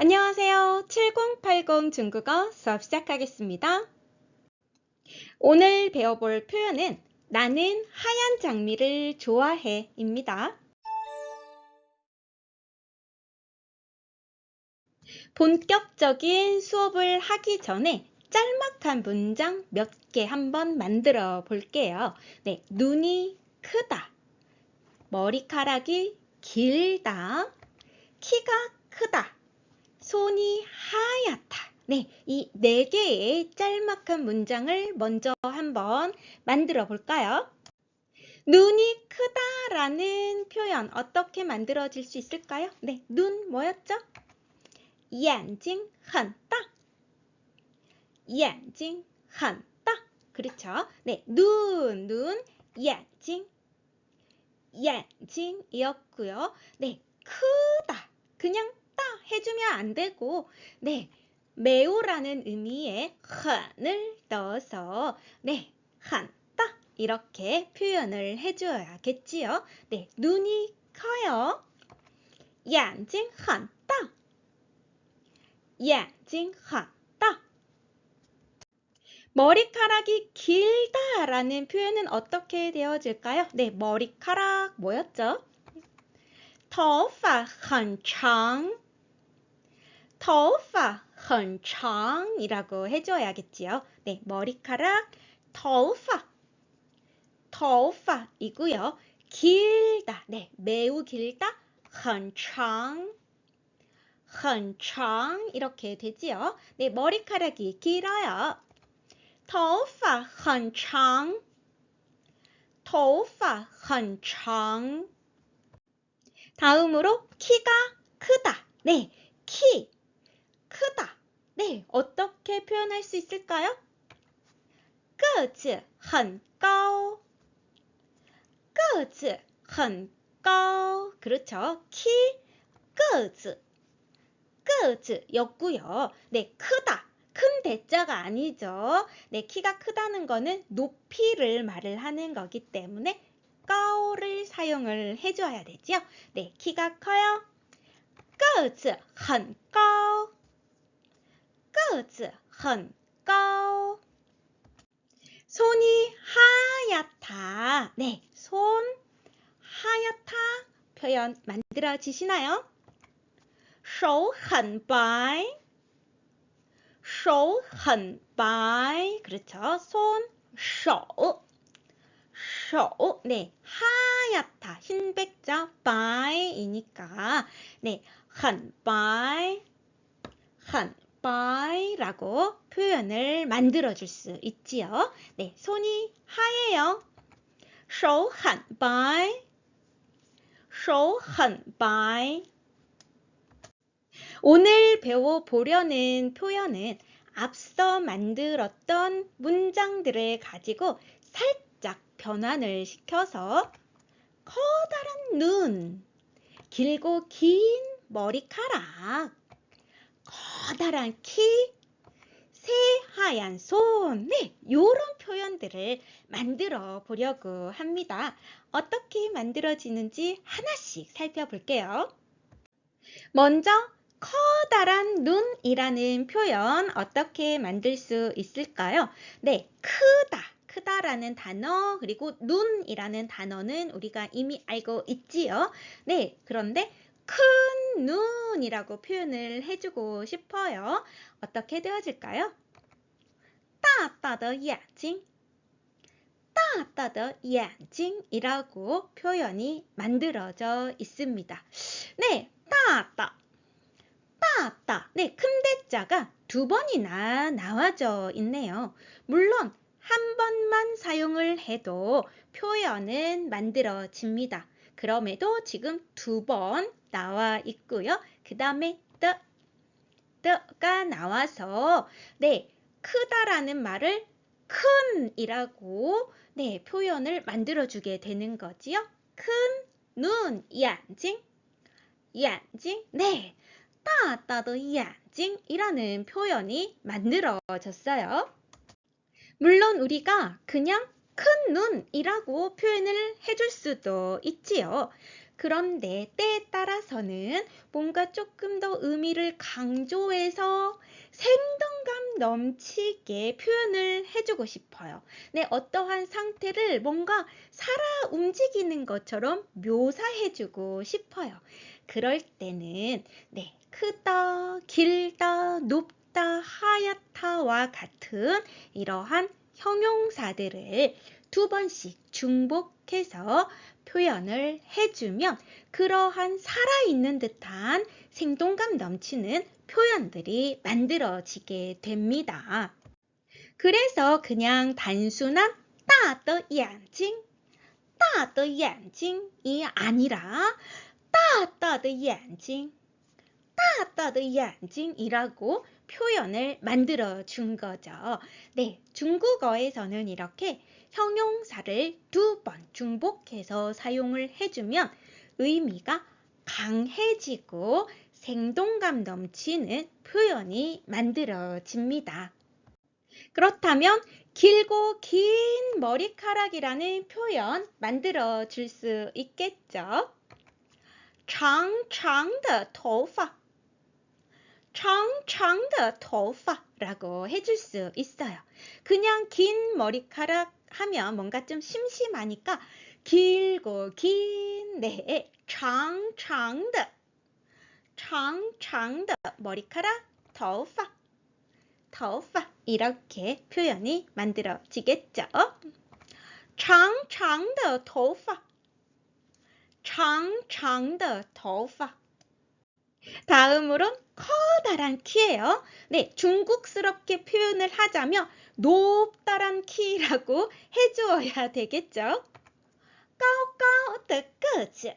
안녕하세요. 7080 중국어 수업 시작하겠습니다. 오늘 배워볼 표현은 나는 하얀 장미를 좋아해 입니다. 본격적인 수업을 하기 전에 짤막한 문장 몇 개 한번 만들어 볼게요. 네, 눈이 크다. 머리카락이 길다. 키가 크다. 손이 하얗다. 네, 이 네 개의 짤막한 문장을 먼저 한번 만들어 볼까요? 눈이 크다라는 표현 어떻게 만들어질 수 있을까요? 네, 눈 뭐였죠? 眼睛很大.眼睛很大. 그렇죠? 네, 눈, 눈, 眼睛.眼睛이었고요. 네, 크다. 그냥 따 해주면 안 되고, 네, 매우라는 의미의 한을 넣어서, 네, 한따 이렇게 표현을 해줘야겠지요. 네, 눈이 커요. 眼睛很大.眼睛很大. 머리카락이 길다라는 표현은 어떻게 되어질까요? 네, 머리카락 뭐였죠? 头发很长, 头发很长이라고 해줘야겠지요. 네, 머리카락 头发,头发이고요. 길다, 네, 매우 길다, 很长,很长 이렇게 되지요. 네, 머리카락이 길어요. 头发很长,头发很长. 다음으로 키가 크다. 네, 키 크다. 네, 어떻게 표현할 수 있을까요? 个子很高,个子很高. 그렇죠. 키, 个子, 个子였고요. 네, 크다. 큰 대자가 아니죠. 네, 키가 크다는 거는 높이를 말을 하는 거기 때문에 까오를 사용을 해줘야 되죠. 네, 키가 커요. 个子很高, 个子很高. 손이 하얗다. 네, 손 하얗다 표현 만들어지시나요? 手很白,手很白. 그렇죠. 손, 手, 手. 네, 하얗다. 흰백자, 白이니까. 네, 很白,很白 라고 표현을 만들어 줄 수 있지요. 네, 손이 하얘요. 手很白,手很白. 오늘 배워보려는 표현은 앞서 만들었던 문장들을 가지고 살짝 변환을 시켜서 커다란 눈, 길고 긴 머리카락, 커다란 키, 새하얀 손, 네, 요런 표현들을 만들어 보려고 합니다. 어떻게 만들어지는지 하나씩 살펴볼게요. 먼저 커다란 눈이라는 표현 어떻게 만들 수 있을까요? 네, 크다. 크다라는 단어 그리고 눈이라는 단어는 우리가 이미 알고 있지요. 네, 그런데 큰 눈이라고 표현을 해주고 싶어요. 어떻게 되어질까요? 따따의 야징 따따의 야징이라고 표현이 만들어져 있습니다. 네, 따따 따따 네, 큰 대자가 두 번이나 나와져 있네요. 물론 한 번만 사용을 해도 표현은 만들어집니다. 그럼에도 지금 두 번 나와 있고요. 그 다음에 뜨, 뜨가 나와서 네 크다라는 말을 큰이라고 네 표현을 만들어주게 되는 거지요. 큰 눈, 얀징, 얀징, 네, 따따도 얀징이라는 표현이 만들어졌어요. 물론 우리가 그냥 큰 눈이라고 표현을 해줄 수도 있지요. 그런데 때에 따라서는 뭔가 조금 더 의미를 강조해서 생동감 넘치게 표현을 해주고 싶어요. 네, 어떠한 상태를 뭔가 살아 움직이는 것처럼 묘사해주고 싶어요. 그럴 때는, 네, 크다, 길다, 높다, 하얗다와 같은 이러한 형용사들을 두 번씩 중복해서 표현을 해주면 그러한 살아있는 듯한 생동감 넘치는 표현들이 만들어지게 됩니다. 그래서 그냥 단순한 따더 양징, 따더 양징이 아니라 따따의 양징, 大大的眼睛이라고 표현을 만들어 준 거죠. 네, 중국어에서는 이렇게 형용사를 두 번 중복해서 사용을 해주면 의미가 강해지고 생동감 넘치는 표현이 만들어집니다. 그렇다면 길고 긴 머리카락이라는 표현 만들어 줄 수 있겠죠? 长长的头发 长长的头发라고 해줄 수 있어요. 그냥 긴 머리카락 하면 뭔가 좀 심심하니까 길고 긴, 네, 长长的,长长的 머리카락, 头发,头发 이렇게 표현이 만들어지겠죠. 长长的头发,长长的头发 다음으론 커다란 키예요. 네, 중국스럽게 표현을 하자면 높다란 키라고 해주어야 되겠죠. 까오까오 뜨끄즈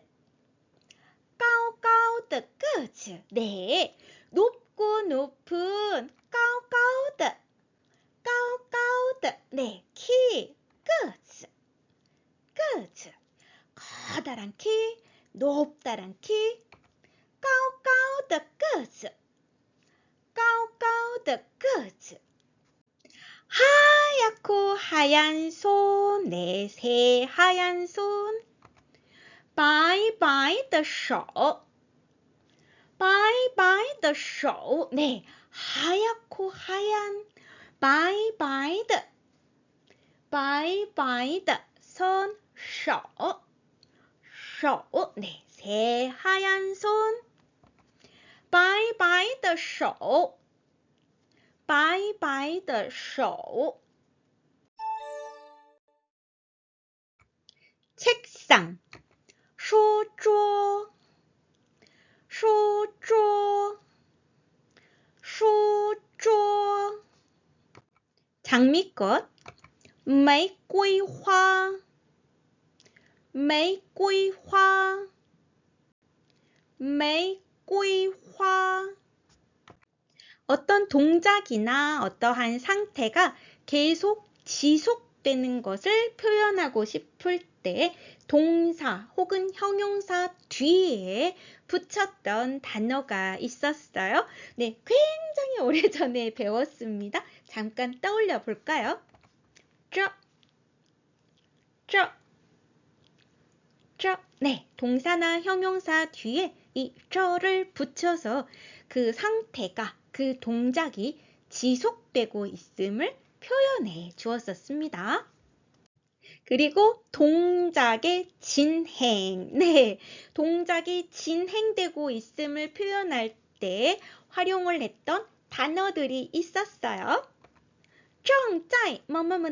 까오까오 뜨끄즈 네, 높고 높은 까오까오 뜨 까오까오 뜨 네, 키 끄즈 끄즈 커다란 키, 높다란 키, 高高的个子,高高的个子. 하얗고 하얀 손, 네, 새하얀 손. 白白的手,白白的手, 네, 하얗고 하얀, 白白的,白白的 손, 手,手, 네, 새하얀 손. 白白的手，白白的手。 책상, 书桌，书桌，书桌。 장미꽃, 玫瑰花，玫瑰花，玫 瑰花. 어떤 동작이나 어떠한 상태가 계속 지속되는 것을 표현하고 싶을 때 동사 혹은 형용사 뒤에 붙였던 단어가 있었어요. 네, 굉장히 오래전에 배웠습니다. 잠깐 떠올려 볼까요? 쩌, 쩌, 쩌. 네, 동사나 형용사 뒤에 이 쩌를 붙여서 그 상태가, 그 동작이 지속되고 있음을 표현해 주었었습니다. 그리고 동작의 진행. 네. 동작이 진행되고 있음을 표현할 때 활용을 했던 단어들이 있었어요. 正在 뭐뭐뭐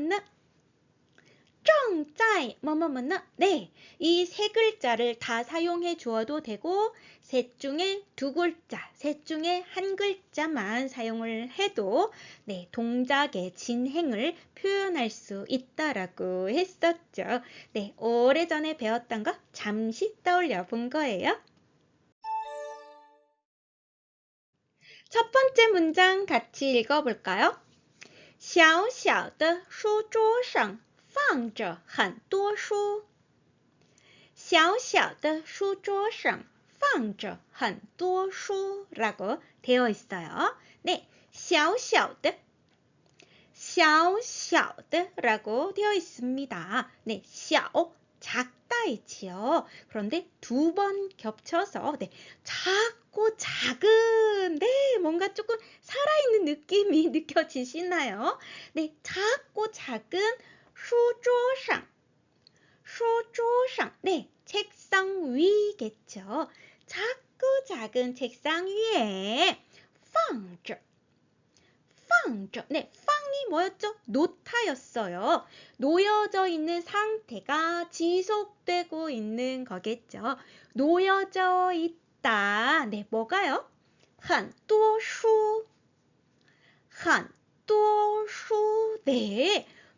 는 正在 뭐뭐뭐는 네. 이 세 글자를 다 사용해 주어도 되고 셋 중에 두 글자, 셋 중에 한 글자만 사용을 해도 네, 동작의 진행을 표현할 수 있다라고 했었죠. 네, 오래전에 배웠던 거 잠시 떠올려 본 거예요. 첫 번째 문장 같이 읽어볼까요? 小小的书桌上 放着很多书。小小的书桌上放着很多书 라고 되어 있어요. 네, 小小的,小小的 라고 되어 있습니다. 네, 小 작다 있지요. 그런데 두 번 겹쳐서 네, 작고 작은 네, 뭔가 조금 살아있는 느낌이 느껴지시나요? 네, 작고 작은 书桌上书桌上 네, 책상 위겠죠. 작고 작은 책상 위에 放着 放着 네, 放이 뭐였죠? 놓다였어요. 놓여져 있는 상태가 지속되고 있는 거겠죠. 놓여져 있다. 네, 뭐가요? 很多书很多书 네,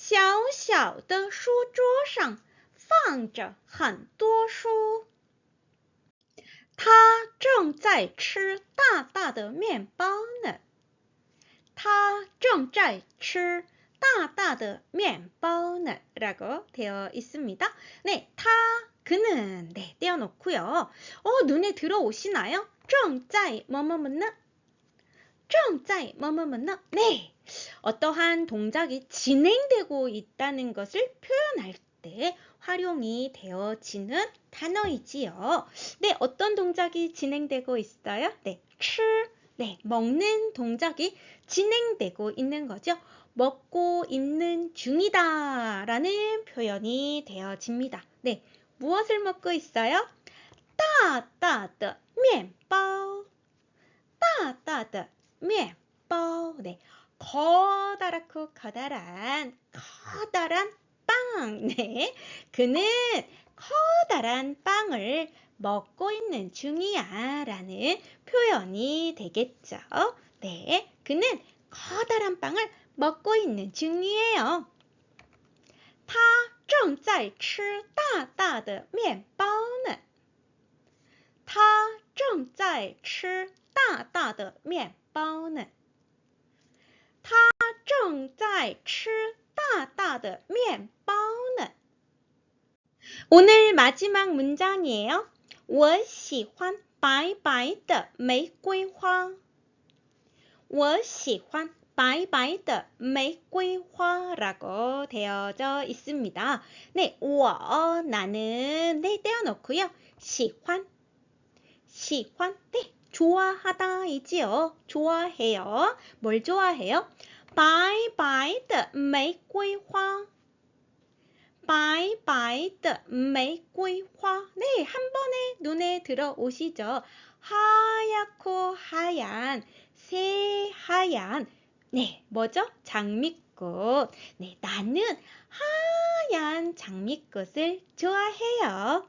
小小的书桌上放着很多书。他正在吃大大的面包呢。他正在吃大大的面包呢. 라고 되어 있습니다. 네, 타, 그는, 네, 떼어놓고요. 어, 눈에 들어오시나요? 正在, 뭐뭐뭐는? 正在, 뭐뭐뭐는? 네, 어떠한 동작이 진행되고 있다는 것을 표현할 때 활용이 되어지는 단어이지요. 네, 어떤 동작이 진행되고 있어요? 네, 吃, 네, 먹는 동작이 진행되고 있는 거죠. 먹고 있는 중이다 라는 표현이 되어집니다. 네, 무엇을 먹고 있어요? 大大的面包大大的 面包 네, 커다랗고 커다란 커다란 빵 네, 그는 커다란 빵을 먹고 있는 중이야 라는 표현이 되겠죠. 네, 그는 커다란 빵을 먹고 있는 중이에요. 他正在吃大大的面包呢。他正在吃大大的面 包呢。他正在吃大大的面包呢。 오늘 마지막 문장이에요. 我喜欢白白的玫瑰花。我喜欢白白的玫瑰花 라고 되어져 있습니다. 네, 我 나는 네 떼어놓고요. 喜欢 喜欢 네, 좋아하다 이지요. 좋아해요. 뭘 좋아해요? 白白的玫瑰花白白的玫瑰花 네, 한 번에 눈에 들어오시죠. 하얗고 하얀 새하얀 네, 뭐죠? 장미꽃. 네, 나는 하얀 장미꽃을 좋아해요.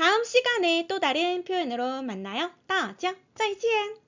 다음 시간에 또 다른 표현으로 만나요. 大家再见!